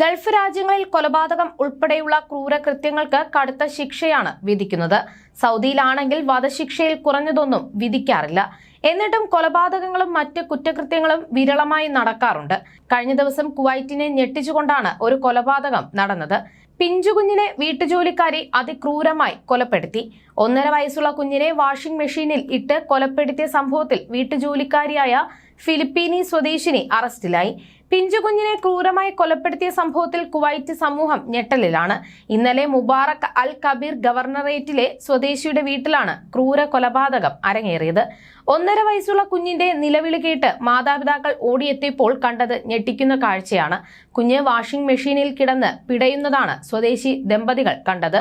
Gulf രാജ്യങ്ങളിൽ കൊലപാതകം ഉൾപ്പെടെയുള്ള ക്രൂരകൃത്യങ്ങൾക്ക് കടുത്ത ശിക്ഷയാണ് വിധിക്കുന്നത്. സൗദിയിലാണെങ്കിൽ വധശിക്ഷയിൽ കുറഞ്ഞതൊന്നും വിധിക്കാറില്ല. എന്നിട്ടും കൊലപാതകങ്ങളും മറ്റ് കുറ്റകൃത്യങ്ങളും വിരളമായി നടക്കാറുണ്ട്. കഴിഞ്ഞ ദിവസം കുവൈറ്റിനെ ഞെട്ടിച്ചുകൊണ്ടാണ് ഒരു കൊലപാതകം നടന്നത്. പിഞ്ചുകുഞ്ഞിനെ വീട്ടുജോലിക്കാരി അതിക്രൂരമായി കൊലപ്പെടുത്തി. ഒന്നര വയസ്സുള്ള കുഞ്ഞിനെ വാഷിംഗ് മെഷീനിൽ ഇട്ട് കൊലപ്പെടുത്തിയ സംഭവത്തിൽ വീട്ടുജോലിക്കാരിയായ ഫിലിപ്പീനി സ്വദേശിനി അറസ്റ്റിലായി. പിഞ്ചുകുഞ്ഞിനെ ക്രൂരമായി കൊലപ്പെടുത്തിയ സംഭവത്തിൽ കുവൈറ്റ് സമൂഹം ഞെട്ടലിലാണ്. ഇന്നലെ മുബാറക് അൽ കബീർ ഗവർണറേറ്റിലെ സ്വദേശിയുടെ വീട്ടിലാണ് ക്രൂര കൊലപാതകം അരങ്ങേറിയത്. ഒന്നര വയസ്സുള്ള കുഞ്ഞിന്റെ നിലവിളി കേട്ട് മാതാപിതാക്കൾ ഓടിയെത്തിയപ്പോൾ കണ്ടത് ഞെട്ടിക്കുന്ന കാഴ്ചയാണ്. കുഞ്ഞ് വാഷിംഗ് മെഷീനിൽ കിടന്ന് പിടയുന്നതാണ് സ്വദേശി ദമ്പതികൾ കണ്ടത്.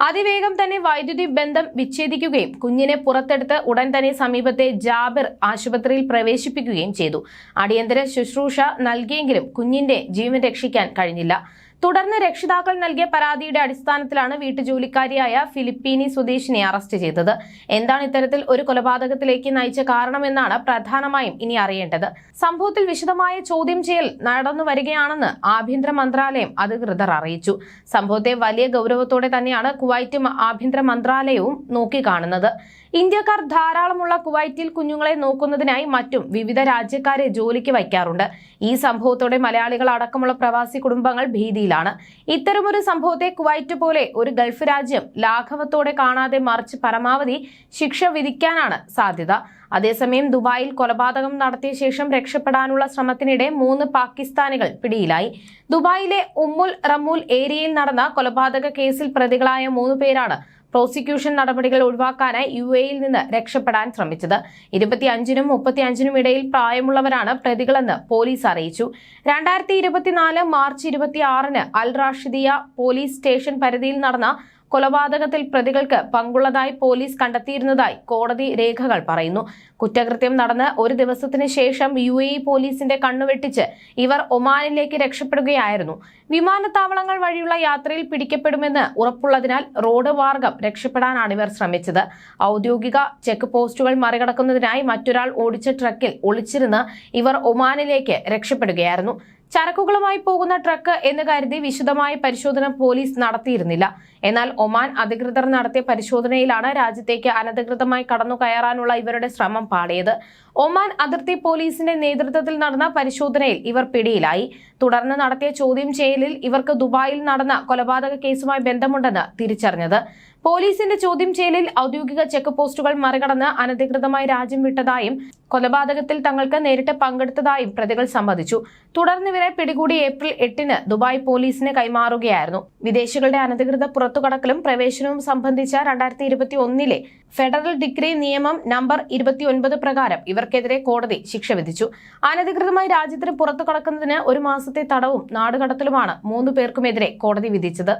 അതിവേഗം തന്നെ വൈദ്യുതി ബന്ധം വിച്ഛേദിക്കുകയും കുഞ്ഞിനെ പുറത്തെടുത്ത് ഉടൻ തന്നെ സമീപത്തെ ജാബിർ ആശുപത്രിയിൽ പ്രവേശിപ്പിക്കുകയും ചെയ്തു. അടിയന്തര ശുശ്രൂഷ നൽകിയെങ്കിലും കുഞ്ഞിന്റെ ജീവൻ രക്ഷിക്കാൻ കഴിഞ്ഞില്ല. തുടർന്ന് രക്ഷിതാക്കൾ നൽകിയ പരാതിയുടെ അടിസ്ഥാനത്തിലാണ് വീട്ടുജോലിക്കാരിയായ ഫിലിപ്പീനി സ്വദേശിനെ അറസ്റ്റ് ചെയ്തത്. എന്താണ് ഇത്തരത്തിൽ ഒരു കൊലപാതകത്തിലേക്ക് നയിച്ച കാരണമെന്നാണ് പ്രധാനമായും ഇനി അറിയേണ്ടത്. സംഭവത്തിൽ വിശദമായ ചോദ്യം ചെയ്യൽ നടന്നു വരികയാണെന്ന് ആഭ്യന്തര മന്ത്രാലയം അധികൃതർ അറിയിച്ചു. സംഭവത്തെ വലിയ ഗൗരവത്തോടെ തന്നെയാണ് കുവൈറ്റ് ആഭ്യന്തര മന്ത്രാലയവും നോക്കിക്കാണുന്നത്. ഇന്ത്യക്കാർ ധാരാളമുള്ള കുവൈറ്റിൽ കുഞ്ഞുങ്ങളെ നോക്കുന്നതിനായി മറ്റും വിവിധ രാജ്യക്കാരെ ജോലിക്ക് വയ്ക്കാറുണ്ട്. ഈ സംഭവത്തോടെ മലയാളികൾ അടക്കമുള്ള പ്രവാസി കുടുംബങ്ങൾ ഭീതിയിലാണ്. ഇത്തരമൊരു സംഭവത്തെ കുവൈറ്റ് പോലെ ഒരു ഗൾഫ് രാജ്യം ലാഘവത്തോടെ കാണാതെ മറിച്ച് പരമാവധി ശിക്ഷ വിധിക്കാനാണ് സാധ്യത. അതേസമയം ദുബായിൽ കൊലപാതകം നടത്തിയ ശേഷം രക്ഷപ്പെടാനുള്ള ശ്രമത്തിനിടെ മൂന്ന് പാകിസ്ഥാനികൾ പിടിയിലായി. ദുബായിലെ ഉമ്മുൽ റമൂൽ ഏരിയയിൽ നടന്ന കൊലപാതക കേസിൽ പ്രതികളായ മൂന്ന് പേരാണ് പ്രോസിക്യൂഷൻ നടപടികൾ ഒഴിവാക്കാനായി യു എയിൽ നിന്ന് രക്ഷപ്പെടാൻ ശ്രമിച്ചത്. ഇരുപത്തിയഞ്ചിനും മുപ്പത്തിയഞ്ചിനും ഇടയിൽ പ്രായമുള്ളവരാണ് പ്രതികളെന്ന് പോലീസ് അറിയിച്ചു. രണ്ടായിരത്തി ഇരുപത്തിനാല് മാർച്ച് ഇരുപത്തിയാറിന് അൽ റാഷിദിയ പോലീസ് സ്റ്റേഷൻ പരിധിയിൽ നടന്ന കൊലപാതകത്തിൽ പ്രതികൾക്ക് പങ്കുള്ളതായി പോലീസ് കണ്ടെത്തിയിരുന്നതായി കോടതി രേഖകൾ പറയുന്നു. കുറ്റകൃത്യം നടന്ന് ഒരു ദിവസത്തിന് ശേഷം യു എ പോലീസിന്റെ കണ്ണുവെട്ടിച്ച് ഇവർ ഒമാനിലേക്ക് രക്ഷപ്പെടുകയായിരുന്നു. വിമാനത്താവളങ്ങൾ വഴിയുള്ള യാത്രയിൽ പിടിക്കപ്പെടുമെന്ന് ഉറപ്പുള്ളതിനാൽ റോഡ് മാർഗം രക്ഷപ്പെടാനാണ് ഇവർ ശ്രമിച്ചത്. ഔദ്യോഗിക ചെക്ക് പോസ്റ്റുകൾ മറികടക്കുന്നതിനായി മറ്റൊരാൾ ഓടിച്ച ട്രക്കിൽ ഒളിച്ചിരുന്ന് ഇവർ ഒമാനിലേക്ക് രക്ഷപ്പെടുകയായിരുന്നു. ചരക്കുകളുമായി പോകുന്ന ട്രക്ക് എന്ന് കരുതി വിശദമായ പരിശോധന പോലീസ് നടത്തിയിരുന്നില്ല. എന്നാൽ ഒമാൻ അധികൃതർ നടത്തിയ പരിശോധനയിലാണ് രാജ്യത്തേക്ക് അനധികൃതമായി കടന്നു കയറാനുള്ള ഇവരുടെ ശ്രമം പാടിയത്. ഒമാൻ അതിർത്തി പോലീസിന്റെ നേതൃത്വത്തിൽ നടന്ന പരിശോധനയിൽ ഇവർ പിടിയിലായി. തുടർന്ന് നടത്തിയ ചോദ്യം ചെയ്യലിൽ ഇവർക്ക് ദുബായിൽ നടന്ന കൊലപാതക കേസുമായി ബന്ധമുണ്ടെന്ന് തിരിച്ചറിഞ്ഞത്. പോലീസിന്റെ ചോദ്യം ചെയ്യലിൽ ഔദ്യോഗിക ചെക്ക് പോസ്റ്റുകൾ മറികടന്ന് അനധികൃതമായി രാജ്യം വിട്ടതായും കൊലപാതകത്തിൽ തങ്ങൾക്ക് നേരിട്ട് പങ്കെടുത്തതായും പ്രതികൾ സമ്മതിച്ചു. തുടർന്ന് ഇവരെ പിടികൂടി ഏപ്രിൽ എട്ടിന് ദുബായ് പോലീസിന് കൈമാറുകയായിരുന്നു. വിദേശികളുടെ അനധികൃത പുറത്തുകടക്കലും പ്രവേശനവും സംബന്ധിച്ച രണ്ടായിരത്തി ഇരുപത്തി ഒന്നിലെ ഫെഡറൽ ഡിഗ്രി നിയമം നമ്പർ ഇരുപത്തിയൊൻപത് പ്രകാരം ഇവർക്കെതിരെ കോടതി ശിക്ഷ വിധിച്ചു. അനധികൃതമായി രാജ്യത്തിന് പുറത്തു കടക്കുന്നതിന് ഒരു മാസത്തെ തടവും നാടുകടത്തലുമാണ് മൂന്നു പേർക്കുമെതിരെ കോടതി വിധിച്ചത്.